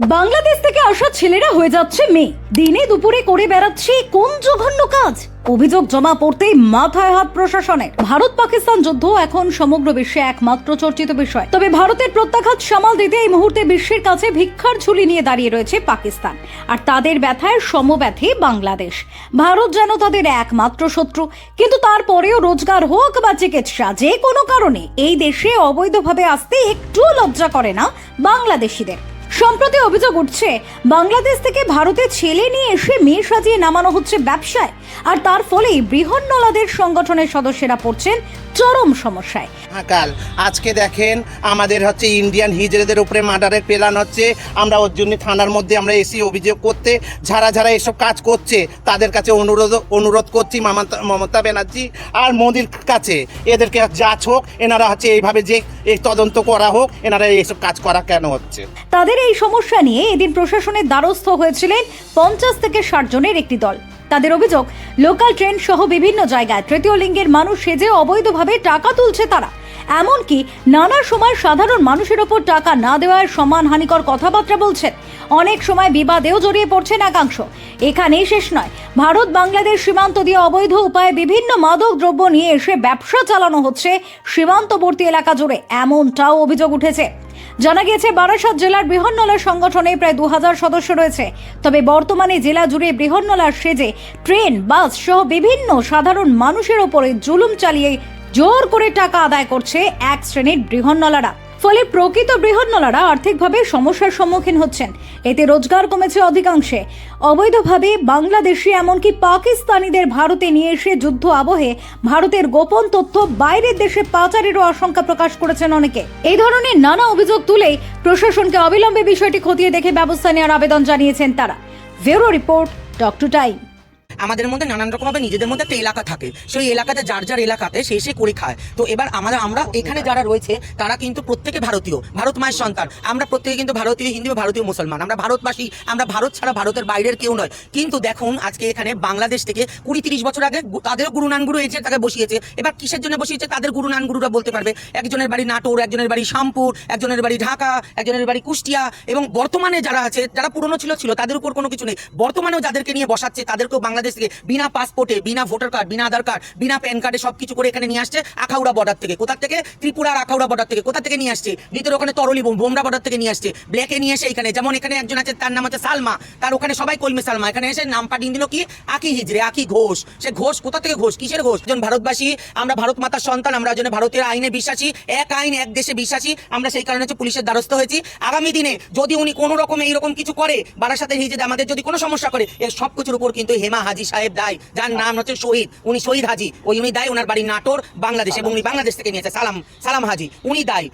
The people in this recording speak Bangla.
বাংলাদেশ থেকে আসা ছেলেরা হয়ে যাচ্ছে মেয়ে। দিনে দুপুরে করে বেড়াচ্ছে কোন জঘন্য কাজ? অভিযোগ জমা পড়তেই মাথায় হাত প্রশাসনের। ভারত পাকিস্তান যুদ্ধ এখন সমগ্র বিশ্বে একমাত্র চর্চিত বিষয়। তবে ভারতের প্রত্যাঘাত সামাল দিতে এই মুহূর্তে বিশ্বের কাছে ভিক্ষার ঝুলি নিয়ে দাঁড়িয়ে রয়েছে পাকিস্তান। আর তাদের ব্যথায় সমব্যথী বাংলাদেশ। ভারত যেন তাদের একমাত্র শত্রু। কিন্তু তারপরেও রোজগার হোক বা চিকিৎসা, যে কোনো কারণে এই দেশে অবৈধভাবে আসতে একটুও লজ্জা করে না বাংলাদেশিদের। সম্প্রতি অভিযোগ উঠছে বাংলাদেশ থেকে ভারতে ছেলে নিয়ে এসে মেয়ে সাজিয়ে নামানো হচ্ছে ব্যবসায়। আর তার ফলেই বৃহন্নলাদের সংগঠনের সদস্যরা পড়ছেন চরম সমস্যায়। কাল আজকে দেখেন আমাদের হচ্ছে ইন্ডিয়ান হিজড়েদের উপরে মার্ডারের প্ল্যান হচ্ছে। আমরা ওর জন্য থানার মধ্যে আমরা এসি অভিযোগ করতে যারা যারা এসব কাজ করছে তাদের কাছে অনুরোধ অনুরোধ করছি মমতা মমতা ব্যানার্জি আর মোদির কাছে। এদেরকে যাচ হোক এনারা হচ্ছে এইভাবে যে এই তদন্ত করা হোক এনারা এইসব কাজ করা কেন হচ্ছে? তাদের এই সমস্যা নিয়ে এদিন প্রশাসনের দ্বারস্থ হয়েছিলেন পঞ্চাশ থেকে ষাট জনের একটি দল। তাদের অভিযোগ, লোকাল ট্রেন সহ বিভিন্ন জায়গায় তৃতীয় লিঙ্গের মানুষ সেজে অবৈধভাবে টাকা তুলছে তারা। এমনকি নানা সময় সাধারণ মানুষের ওপর টাকা না দেওয়ার সমান হানিকর কথাবার্তা বলছেন। অনেক সময় বিবাদেও জড়িয়ে পড়ছেন একাংশ। এখানেই শেষ নয়। ভারত বাংলাদেশ সীমান্ত দিয়ে অবৈধ উপায়ে বিভিন্ন মাদক দ্রব্য নিয়ে এসে ব্যবসা চালানো হচ্ছে সীমান্তবর্তী এলাকা জুড়ে। এমনটাও অভিযোগ উঠেছে। জানা গিয়েছে, বারাসাত জেলার বৃহন্নলা সংগঠনে প্রায় দু হাজার সদস্য রয়েছে। তবে বর্তমানে জেলা জুড়ে বৃহন্নলার সেজে ট্রেন, বাস সহ বিভিন্ন সাধারণ মানুষের ওপরে জুলুম চালিয়ে জোর করে টাকা আদায় করছে এক শ্রেণির বৃহন্নলারা। ফলে প্রকৃত বৃহন্নলারা আর্থিকভাবে সমস্যার সম্মুখীন হচ্ছেন। এতে রোজগার কমেছে অধিকাংশে। অবৈধভাবে বাংলাদেশি এমনকি পাকিস্তানিদের ভারতে নিয়ে এসে যুদ্ধ আবহে ভারতের গোপন তথ্য বাইরের দেশে পাচারেরও আশঙ্কা প্রকাশ করেছেন অনেকে। এই ধরনের নানা অভিযোগ তুলে প্রশাসনকে অবিলম্বে বিষয়টি খতিয়ে দেখে ব্যবস্থা নেওয়ার আবেদন জানিয়েছেন তারা। Bureau report talk to time. আমাদের মধ্যে নানান রকম ভাবে নিজেদের মধ্যে একটা এলাকা থাকে। সেই এলাকাতে যার যার এলাকাতে সে সে করে খায়। তো এবার আমাদের, আমরা এখানে যারা রয়েছে, তারা কিন্তু প্রত্যেকে ভারতীয়। ভারত মায়ের সন্তান। আমরা প্রত্যেকে কিন্তু ভারতীয় হিন্দু ভারতীয় মুসলমান। আমরা ভারতবাসী। আমরা ভারত ছাড়া ভারতের বাইরের কেউ নয়। কিন্তু দেখুন, আজকে এখানে বাংলাদেশ থেকে কুড়ি তিরিশ বছর আগে তাদেরও গুরু নানগুরু এসে তাকে বসিয়েছে। এবার কিসের জন্য বসিয়েছে? তাদের গুরু নানগুরুরা বলতে পারবে, একজনের বাড়ি নাটোর, একজনের বাড়ি শামপুর একজনের বাড়ি ঢাকা, একজনের বাড়ি কুষ্টিয়া এবং বর্তমানে যারা আছে, যারা পুরনো ছিল ছিল, তাদের উপর কোনো কিছু নেই। বর্তমানেও যাদেরকে নিয়ে বসাচ্ছে, তাদেরকেও বাংলাদেশ থেকে বিনা পাসপোর্টে বিনা ভোটার কার্ড বিনা আধার কার্ড বিনা প্যান কার্ডে সব কিছু করে এখানে নিয়ে আসছে আখাউড়া বর্ডার থেকে। কোথা থেকে? ত্রিপুরার আখাউড়া বর্ডার থেকে। কোথা থেকে নিয়ে আসছে? ভিতরে ওখানে তরলি বোমরা বর্ডার থেকে নিয়ে আসছে। ব্ল্যাকে নিয়ে এসে এখানে, যেমন এখানে একজন আছে, তার নাম হচ্ছে সালমা। তার ওখানে সবাই কলমে সালমা। এখানে এসে নাম পাঠিয়ে দিল কি? আকি হিজরে আকি ঘোষ। সে ঘোষ কোথা থেকে ঘোষ? কিসের ঘোষ? একজন ভারতবাসী, আমরা ভারত মাতার সন্তান, আমরা একজন ভারতের আইনে বিশ্বাসী, এক আইন, এক দেশে বিশ্বাসী, আমরা সেই কারণে হচ্ছে পুলিশের দ্বারস্থ হয়েছি। আগামী দিনে যদি উনি কোনো রকম এইরকম কিছু করে, বারাসাতের হিজেদে আমাদের যদি কোনো সমস্যা করে এর সব কিছুর উপর কিন্তু হেমা হাজি সাহেব দায় যার নাম হচ্ছে শহীদ। উনি শহীদ হাজি। ওই উনি দায় ওনার বাড়ি নাটোর, বাংলাদেশ, এবং উনি বাংলাদেশ থেকে নিয়েছে। সালাম সালাম হাজি। উনি দায়